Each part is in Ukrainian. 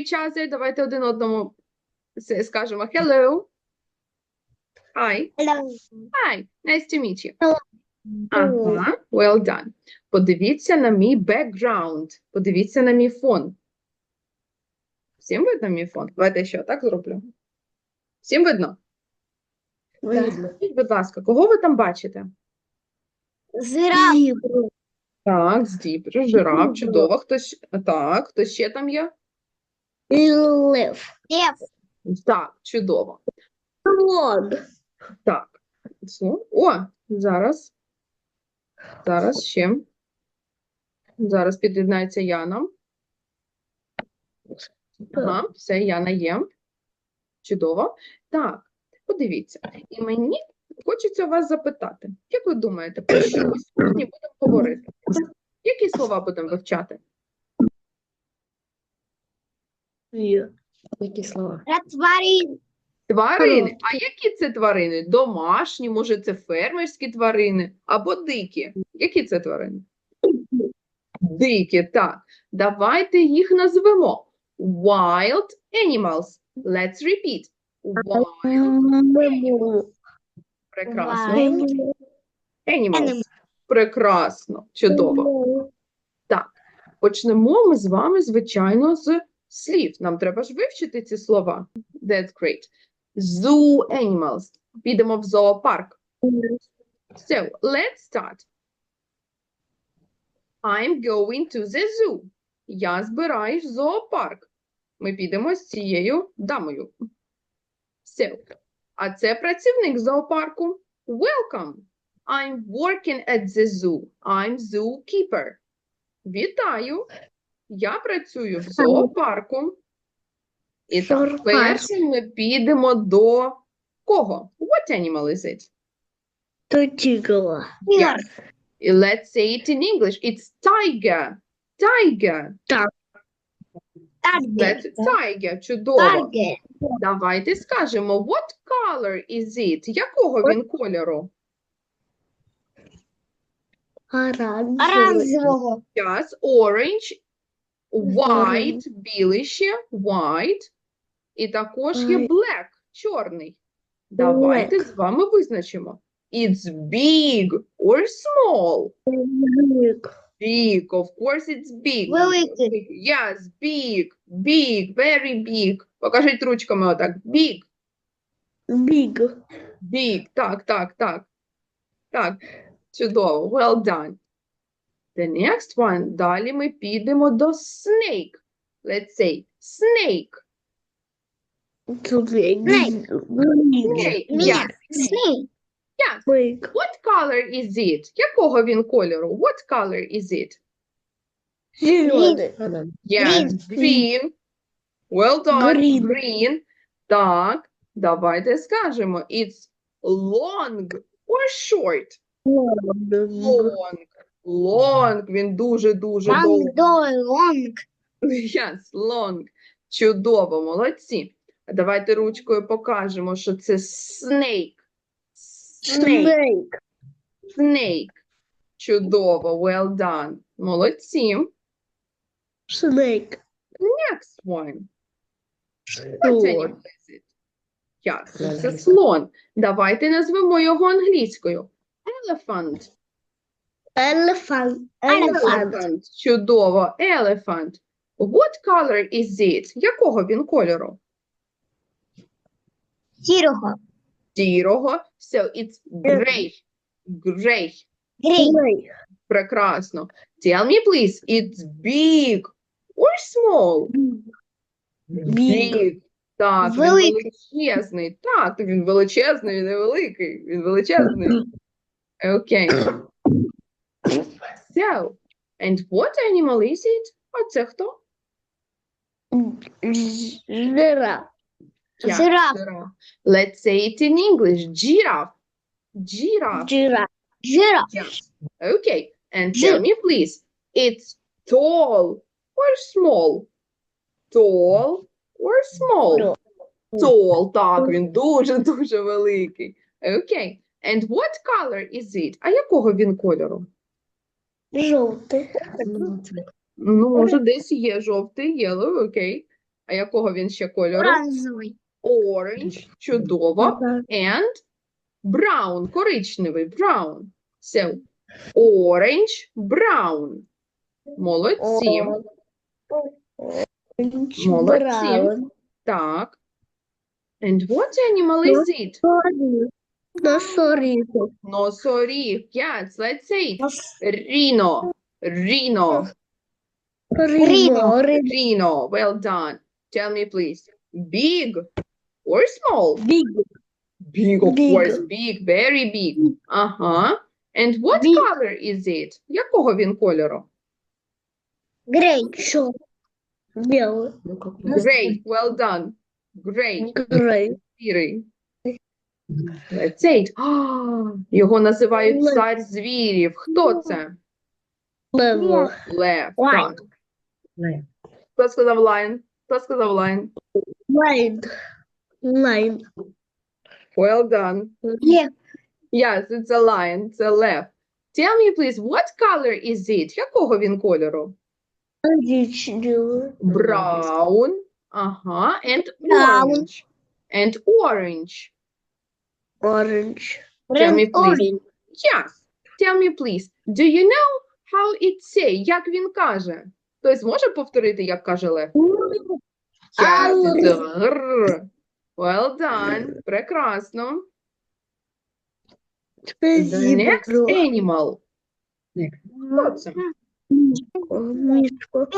each other. Давайте один одному скажемо hello. Hi. Hello. Hi. Nice to meet you. Hello. Ага, well done. Подивіться на мій background. Подивіться на мій фон. Всім видно мій фон? Давайте ще так зроблю. Всім видно? Видно. Будь ласка, кого ви там бачите? Зираф. Так, зібра, жираф, чудово. Хтось, так, хто ще там є? Лев. Лев. Так, чудово. Слон. Так. Слон. О, зараз. Зараз ще. Зараз під'єднається Яна. Ага, все, Яна є. Чудово. Так, подивіться. І мені хочеться вас запитати. Як ви думаєте, про що ми сьогодні будемо говорити? Які слова будемо вивчати? Які слова? Про тварин. Тварини. А які це тварини? Домашні, може, це фермерські тварини або дикі? Які це тварини? Дикі, так. Давайте їх назвемо. Wild animals. Let's repeat. Wild. Прекрасно. Animals. Animals. Прекрасно. Чудово. Так. Почнемо ми з вами, звичайно, з слів. Нам треба ж вивчити ці слова. That's great. Zoo animals. Підемо в зоопарк. So, let's start. I'm going to the zoo. Я збираюсь в зоопарк. Ми підемо з цією дамою. So, а це працівник зоопарку. Welcome. I'm working at the zoo. I'm zookeeper. Вітаю. Я працюю в зоопарку. І так, першим ми підемо до кого? What animal is it? Тотігла. Yes. І Let's say it in English. It's tiger. Tiger. That's tiger. Чудово. Давайте скажемо, what color is it? Якого він кольору? Оранжевого. Yes, orange, white, білий ще, white. І також є black, чорний. Давайте з вами визначимо. It's big or small. Big, of course it's big. Великий. Yes, big, big, very big. Покажіть ручками отак. Big, Біг. big. Так, так, так. Так, чудово. Well done. The next one. Далі ми підемо до snake. Let's say snake. Snake. Snake. Yes. What color is it? Якого він кольору? What color is it? Зелений. Yes, Green. green. Well done. Green. Green. Так, давайте скажемо. It's long or short? Long. Long. Він дуже-дуже довгий. Yes, long. Чудово, молодці. А Давайте ручкою покажемо, що це snake. Snake. Snake. Snake. Чудово, well done. Молодці. Snake. Next one. Yes, це слон. Давайте назвемо його англійською. Elephant. Elephant. Elephant. Чудово. Elephant. What color is it? Якого він кольору? Сірого. Сірого. So it's gray. Gray. Грей. Прекрасно. Tell me, please, it's big or small? Big. Так, він величезний. Так, він величезний, він не. Він величезний. Окей. So, and what animal is it? А це хто? Жираф. Yeah, Жираф. giraffe. Let's say it in English. Giraffe. Giraffe. Жираф. Жираф. Okay. And tell Giraffe. me, please, it's tall or small? Tall or small? Tall. Tall, так, він дуже-дуже великий. Okay. And what color is it? А якого він кольору? Жовтий. Ну, може, десь є жовтий, yellow, окей. А якого він ще кольору? Оранжевий. Orange. Чудово. And brown. Коричневий. Brown. So, orange, brown. Молодці. Молодці. Так. And what animal is it? Носоріг. Носоріг. Yes, let's say it. Rhino. Rhino. Ріно. Rhino. Well done. Tell me, please. Big or small? Біг. Big, of Big. course. Big. Very big. Ага. And what Big. color is it? Якого він кольору? Грей. Що? Білий. Great. Well done. Great. Грей. Сірий. Let's say. А, Його називають Лев. цар звірів. Хто це? Лев. Так. Хто сказав lion? Хто сказав lion? Лайн. Лайн. Well done. Yes, it's a lion. Це лев. Tell me, please, what color is it? Якого він кольору? Коричневий. Brown. Ага. And orange. And orange. Оранж. Tell me, please. orange. Yes. Tell me, please. Do you know how it say? Як він каже? Хтось може повторити, як каже лев? Yes, it's a гррр. Well done. Прекрасно. The next animal. Мишко.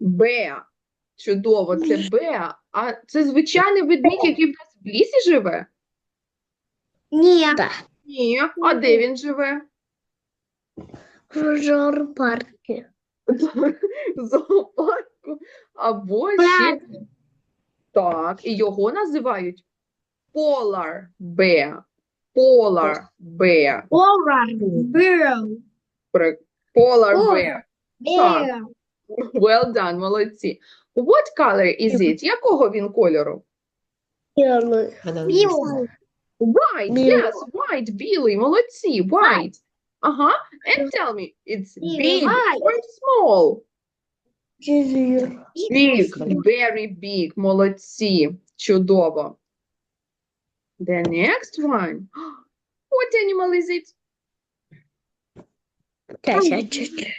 Беа. Чудово, це Беа. А це звичайний ведмідь, який в нас в лісі живе? Ні. Ні. А де він живе? В зоопарку. В зоопарку. Або ще. Так, і його називають Polar Bear. Polar Bear. Blue. Пре- Polar. Bear. Bear. Well done, молодці. What color is it? Якого він кольору? Білий. Білий. White, Білий. yes, white, білий, молодці, white. Ага, and tell me, it's Білий. big White. or small? Зір. Big, very big, молодці, чудово. The next one. What animal is it? Тисяча.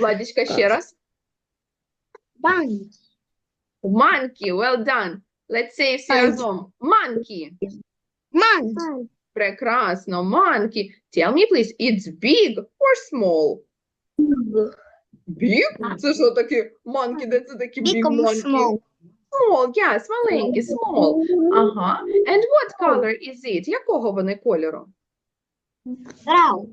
Владічка, ще раз. Банк. Monkey, well done. Let's say всі разом. Monkey. Манк. Прекрасно, monkey. Tell me, please, it's big or small? Big? Це що таке monkey? Де це такі big monkey? small? Small, yes, маленький, small. Ага. And what color is it? Якого вони кольору? Брау.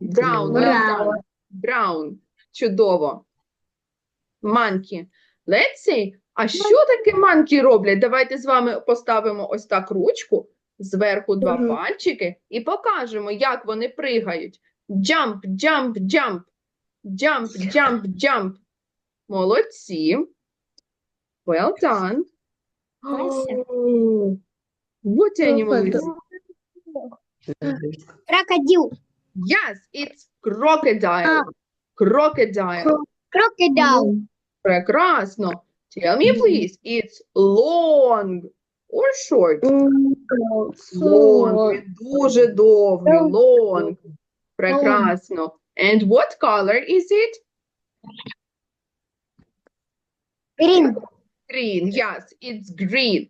Brown, Brown. Brown. Чудово. Monkey. Let's say, а що таке monkey роблять? Давайте з вами поставимо ось так ручку, зверху два Мгм. пальчики і покажемо, як вони пригають. Jump, jump, jump. Jump, jump, jump. Молодці. Well done. Класно. Oh, What animal is it? Крокодил. Yes, it's crocodile. Crocodile. Крокодил. Прекрасно. Tell me, please, it's long or short? Long. Він дуже довгий. Long. Прекрасно. And what color is it? Грін. Green. Yes, it's green.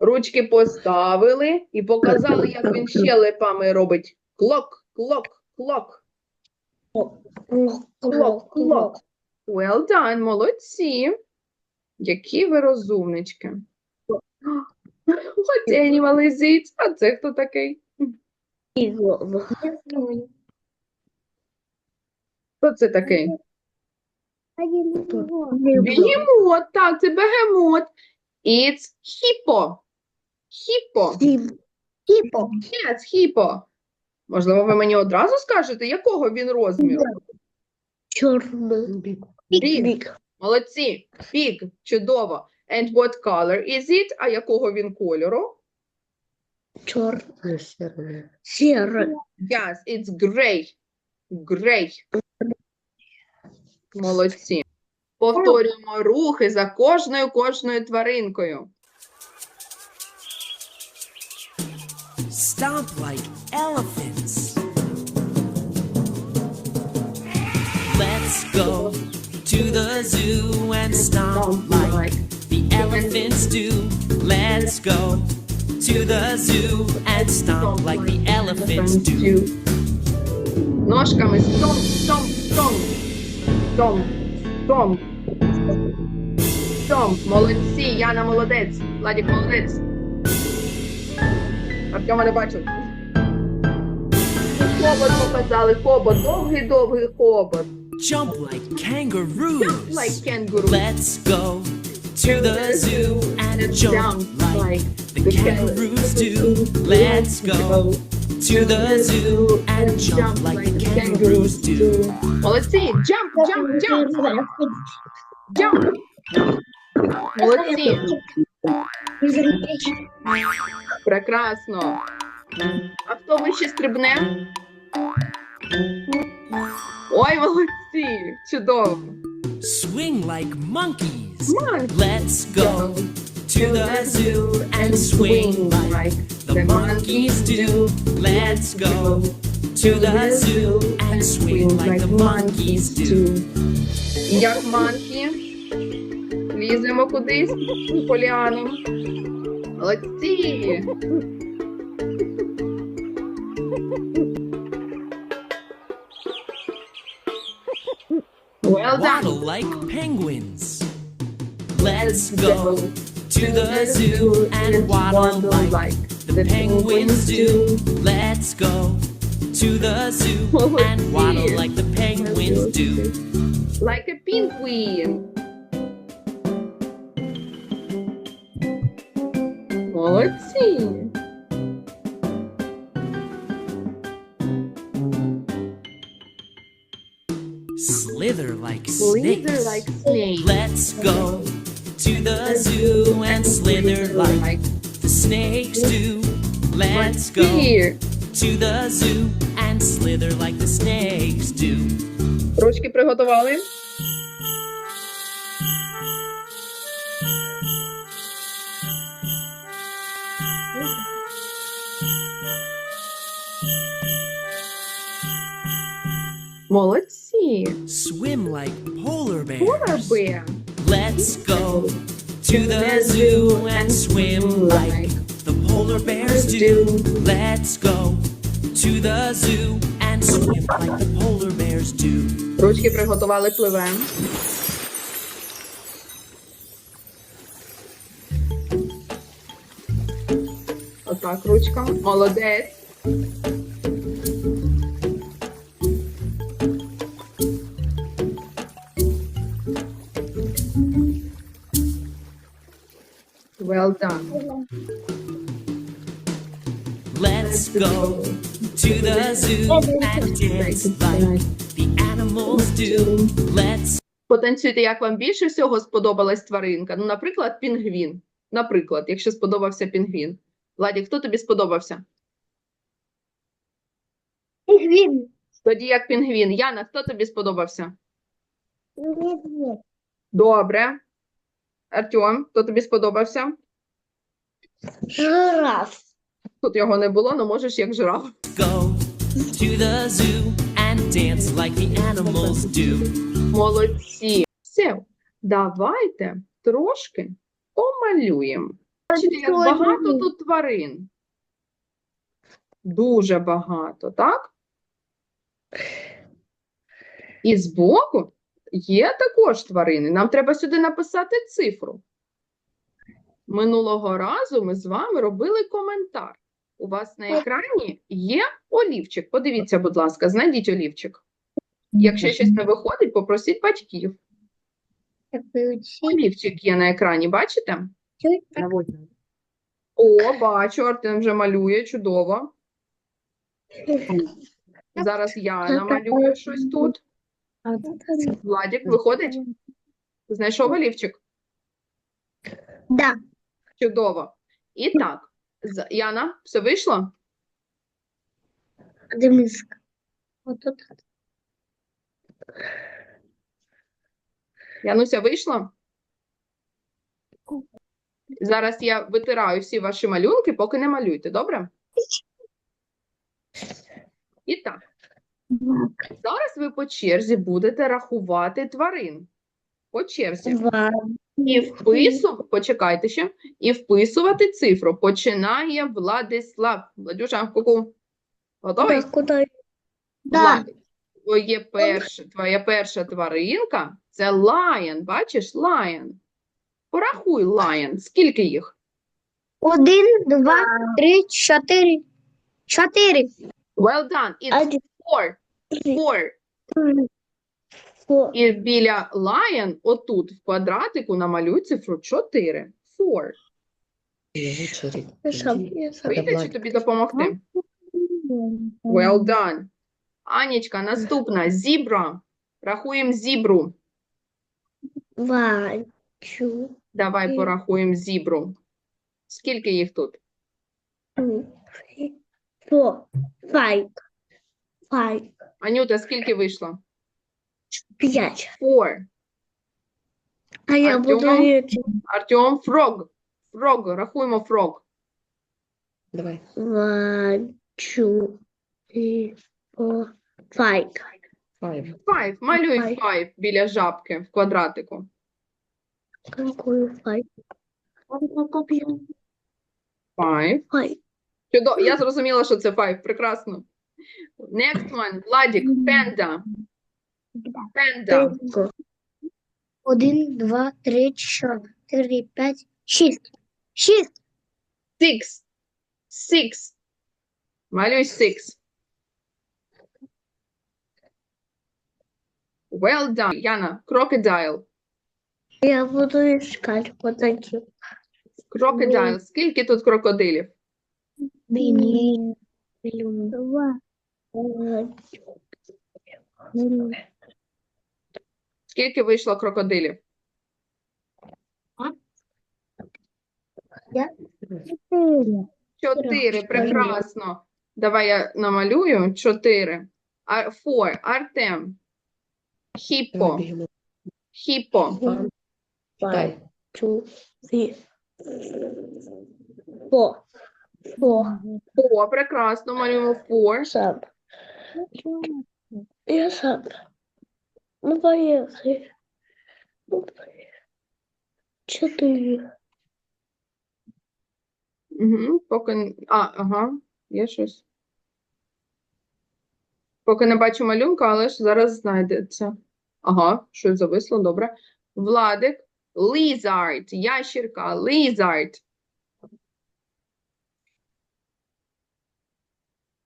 Ручки поставили і показали, як він щелепами робить. Клок, клок, клок. Клок, клок. Well done, молодці. Які ви розумнички. What animal is it? А це хто такий? Хто це такий? Бегемот, так, це бегемот. It's hippo. Hippo. Типу. Yes, hippo. Можливо, ви мені одразу скажете, якого він розміру? Чорний. Big. Молодці. Big. Чудово. And what color is it? А якого він кольору? Чорний. Сірий. Yes, it's gray. Gray. Молодці. Повторюємо рухи за кожною кожною тваринкою. Stomp like elephants. Let's go to the zoo and stomp like the elephants do. Let's go to the zoo and stomp like the elephants do. Ножками стомп, стомп, стомп. Стомп, стомп. Стомп. Молодці, Яна молодець. Владик молодець. Артема не бачу. Хобот показали, хобот, довгий-довгий хобот. Jump like kangaroos. Like kangaroo. Let's go to the zoo and jump like the kangaroos do. Let's go to the zoo and jump like the kangaroos do. Молодці, jump, jump, jump, jump. Молодці, прекрасно. А хто вище стрибне? Ой, Молодці, чудово. Swing like monkeys. Monkey. Let's go to the zoo and swing like the monkeys do. Let's go to the zoo and swing like the monkeys do. Як манки. Ліземо кудись по ліанам. Молодці. Well Waddle done. like penguins. Let's go to the zoo and waddle like the penguins do. Let's go to the zoo and waddle like the penguins do. Like a penguin. Молодці. like Slither snakes. like snake. Let's go to the zoo and slither like the snakes do. Let's go Молодці. to the zoo and slither like the snakes do. Ручки приготували. Молодці. Swim like polar bears. Polar bear. Let's go to the zoo and swim like the polar bears do. Let's go to the zoo and swim like the polar bears do. Ручки приготували, пливемо. Отак, ручка. Молодець. To the zoo and dance like the animals do. Let's Потанцюйте, як вам більше всього сподобалась тваринка. Ну, наприклад, пінгвін. Наприклад, якщо сподобався пінгвін. Владі, хто тобі сподобався? Пингвин. Тоді як пінгвін. Яна, хто тобі сподобався? Нет. Добре. Артем, хто тобі сподобався? Жираф. Тут його не було, але можеш як жираф. go to the zoo and dance like the animals do. Молодці. Все, давайте трошки помалюємо. Бачите, як багато тут тварин. Дуже багато, так? І збоку є також тварини. Нам треба сюди написати цифру. Минулого разу ми з вами робили коментар. У вас на екрані є олівчик. Подивіться, будь ласка, знайдіть олівчик. Якщо щось не виходить, попросіть батьків. Олівчик є на екрані, бачите? О, бачу, Артем вже малює, чудово. Зараз я намалюю щось тут. Владик, виходить? Знайшов олівчик? Да. Чудово. І так, з- Яна, все вийшло? Где миска? Тут. Януся вийшла? Зараз я витираю всі ваші малюнки, поки не малюйте, добре? І так, зараз ви по черзі будете рахувати тварин. По черзі. Два. І впису... Почекайте ще. І вписувати цифру. Починає Владислав. Владюша, ку-ку. Готовий? Так? Да. Твоє перше, твоя перша тваринка – це lion. Бачиш? Lion. Порахуй lion. Скільки їх? Один, два, три, чотири. Чотири. Well done. It's four. Four. Four. І біля lion, отут, в квадратику, намалюй цифру 4. Four. Вийде чи тобі допомогти? Well done. Анічка, наступна. Зібра. Рахуємо зібру. Два, чу, Давай порахуємо зібру. Скільки їх тут? four, five, five, Анюта, скільки вийшло? Пять. Four. А я Артём? буду эти. Артем, фрог. Фрог, рахуємо фрог. Давай. One, two, three, four, five. Five. Five. Малюй Five. five біля жабки в квадратику. Какую five? Five. Five. Чудо... Я зрозуміла, що це five. Прекрасно. Next one. Владик. Пенда. Пенда. Один, два, три, чотири, п'ять, шість. Шість. Six. Six. Малюй six. Well done. Яна. Crocodile. Я буду искать вот такие. Crocodile. Скільки тут крокодилів? Один, Два. Скільки вийшло крокодилів? чотири. Чотири. Прекрасно. Давай я намалюю. Чотири. А, four. Артем. One, Читай. five, two, three, four. Four. О, прекрасно. Малюємо four. Сам. Я сам. Ну, поехали. Ну, поехали. Четыре. Угу. Поки... А, ага. Є щось. Поки не бачу малюнка, але ж зараз знайдеться. Ага, щось зависло, добре. Владик. Lizard. Ящірка. Lizard.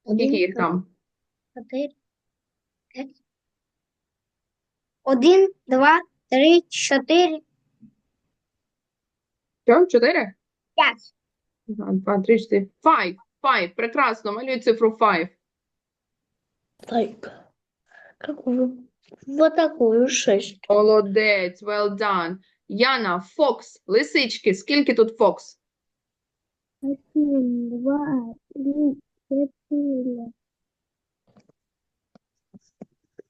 Скільки їх там? чотири, п'ять. Один, два, три, чотири, Що? Чотири? п'ять. Два, два, три, чотири. Five. Five. Прекрасно. Малюй цифру five. Так. Какую? Вот такую шесть. Молодець. Well done. Яна. Fox. Лисички. Скільки тут fox? Один, два, три, чотири.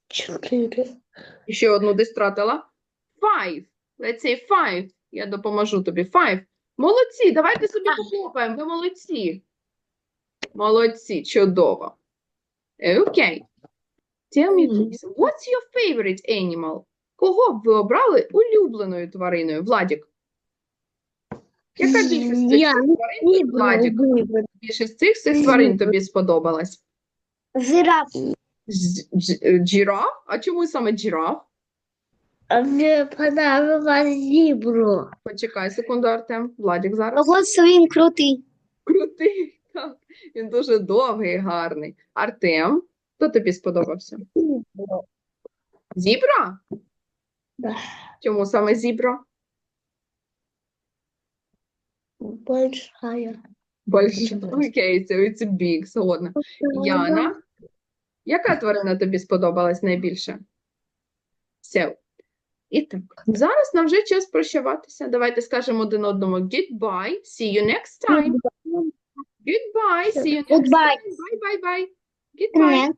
Четыре. Ще одну десь втратила. Five. Let's say five. Я допоможу тобі. Five. Молодці. Давайте собі похлопаємо. Ви молодці. Молодці. Чудово. Окей. Tell me, please, what's your favorite animal? Кого б ви обрали улюбленою твариною? Владік. Яка більшість з цих тварин? Владік, більшість цих тварин тобі сподобалась? Жираф. Дж- дж- Джіраф? А чому саме джіраф? А мне понравилось зебру. Почекай секунду, Артем. Владік зараз. Ого, що він крутий. Крутий. Так. Він дуже довгий гарний. Артем, хто тобі сподобався? Зібра? Да. Чому саме зібра? Большая. Більше. Окей, це it's big, згодна. Яна, яка тварина тобі сподобалась найбільше? Все. І так, зараз нам вже час прощаватися. Давайте скажемо один одному goodbye, see you next time. Goodbye, see you next time. Bye, bye, bye. Goodbye.